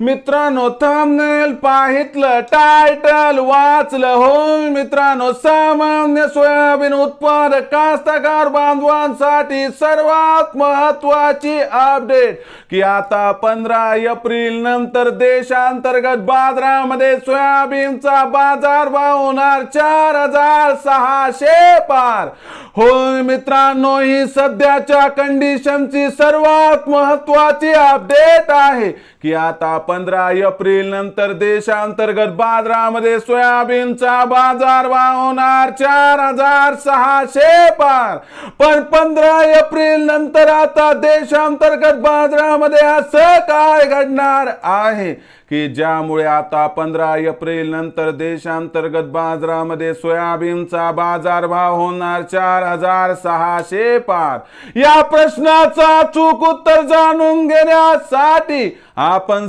मित्रांनो thumbnail पाहितलं title वाचलं हो मित्रांनो सामान्य सोयाबीन उत्पादक कास्तकार बांधवांसाठी सर्वात महत्वाची अपडेट की आता पंधरा एप्रिल नंतर देशांतर्गत बाजारामध्ये सोयाबीनचा बाजार भाव होणार चार हजार सहाशे पार. होय मित्रांनो ही सध्याच्या कंडिशनची सर्वात महत्वाची अपडेट आहे. की आता पंधरा एप्रिल नंतर देशांतर्गत बाजारामध्ये सोयाबीनचा बाजार भाव होणार चार हजार सहाशे पार. पण पंधरा एप्रिल नंतर आता देशांतर्गत बाजारामध्ये असं काय घडणार आहे? की ज्यामुळे आता पंधरा एप्रिल नंतर देशांतर्गत बाजारामध्ये सोयाबीनचा बाजारभाव होणार चार हजार सहाशे पार? या प्रश्नाचा चूक उत्तर जाणून घेण्यासाठी आपण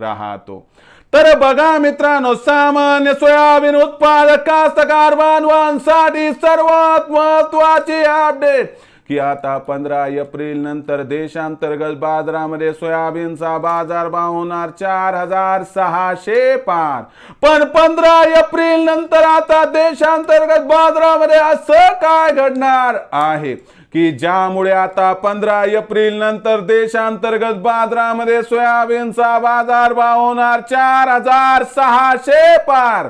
राहतो. तर बघा मित्रांनो सामान्य सोयाबीन उत्पादक कास्तकार बांधवांसाठी सर्वात महत्वाची अपडेट की आता पंधरा एप्रिल नंतर देशांतर्गत बाजारामध्ये सोयाबीनचा बाजार भाव होणार चार हजार सहाशे पार. पण पंधरा एप्रिल नंतर आता देशांतर्गत बाजारामध्ये असं काय घडणार आहे? की ज्यामुळे आता पंधरा एप्रिल नंतर देशांतर्गत बाजारामध्ये सोयाबीनचा बाजार भाव होणार चार हजार सहाशे पार.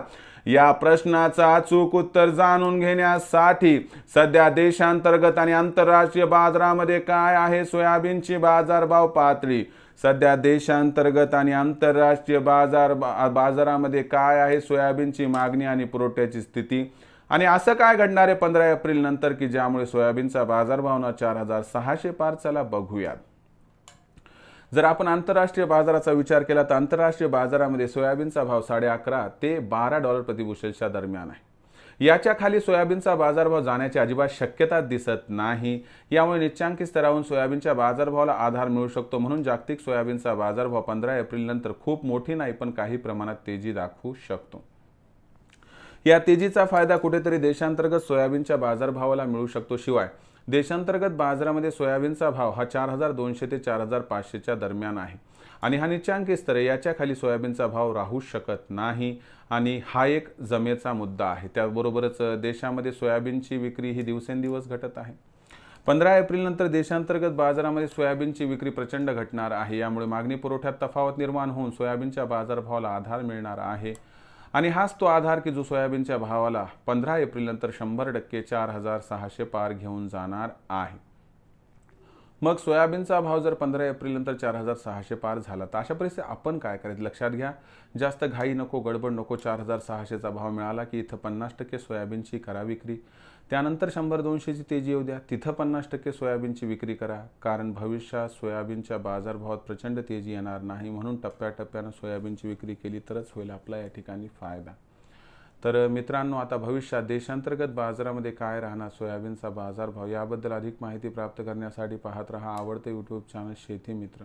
या प्रश्नाचा अचूक उत्तर जाणून घेण्यासाठी सध्या देशांतर्गत आणि आंतरराष्ट्रीय बाजारामध्ये काय आहे? सोयाबीनची बाजारभाव पातळी सध्या देशांतर्गत आणि आंतरराष्ट्रीय बाजार बा- बाजारामध्ये काय आहे? सोयाबीनची मागणी आणि पुरवठ्याची स्थिती. आणि असं काय घडणार आहे पंधरा एप्रिल नंतर की ज्यामुळे सोयाबीनचा बाजारभावना चार हजार सहाशे पार चला बघूयात. जर आपण आंतरराष्ट्रीय बाजाराचा विचार केला तर आंतरराष्ट्रीय बाजारामध्ये सोयाबीनचा भाव साडे अकरा ते बारा डॉलर प्रतिबुशेलच्या दरम्यान आहे. याच्या खाली सोयाबीनचा बाजारभाव जाण्याची अजिबात शक्यता दिसत नाही. यामुळे निच्चांकी स्तरावरून सोयाबीनच्या बाजारभावाला आधार मिळू शकतो म्हणून जागतिक सोयाबीनचा बाजारभाव पंधरा एप्रिल नंतर खूप मोठी नाही पण काही प्रमाणात तेजी दाखवू शकतो. या तेजीचा फायदा कुठेतरी देशांतर्गत सोयाबीनच्या बाजारभावाला मिळू शकतो. शिवाय देशांतर्गत बाजारामध्ये सोयाबीनचा भाव हा चार हजार दोनशे ते चार हजार पाचशेच्या दरम्यान आहे. आणि हा निच्चांकी स्तर याच्या खाली सोयाबीनचा भाव राहू शकत नाही. आणि हा एक जमेचा मुद्दा आहे. त्याबरोबरच देशामध्ये सोयाबीनची विक्री ही दिवसेंदिवस घटत आहे. पंधरा एप्रिलनंतर देशांतर्गत बाजारामध्ये सोयाबीनची विक्री प्रचंड घटणार आहे. यामुळे मागणी पुरवठ्यात तफावत निर्माण होऊन सोयाबीनच्या बाजारभावाला आधार मिळणार आहे. आणि हाच तो आधार की जो सोयाबीनच्या भावाला पंधरा एप्रिल नंतर शंभर टक्के चार हजार सहाशे पार घेऊन जाणार आहे. मग सोयाबीनचा भाव जर पंधरा एप्रिलनंतर चार हजार सहाशे पार झाला तर अशा परिस्थिती आपण काय करायचं? लक्षात घ्या जास्त घाई नको गडबड नको चार हजार सहाशेचा भाव मिळाला की इथं पन्नास टक्के सोयाबीनची करा विक्री त्यानंतर शंभर दोनशेची तेजी येऊ द्या. तिथं पन्नास टक्के सोयाबीनची विक्री करा. कारण भविष्यात सोयाबीनच्या बाजारभावात प्रचंड तेजी येणार नाही म्हणून टप्प्याटप्प्यानं सोयाबीनची विक्री केली तरच होईल आपला या ठिकाणी फायदा. तर मित्रांनो आता भविष्यात देशांतर्गत बाजारामध्ये काय राहणार? सोयाबीनचा बाजारभाव? याबद्दल अधिक माहिती प्राप्त करण्यासाठी पाहत रहा आवडते यूट्यूब चॅनल शेती मित्र.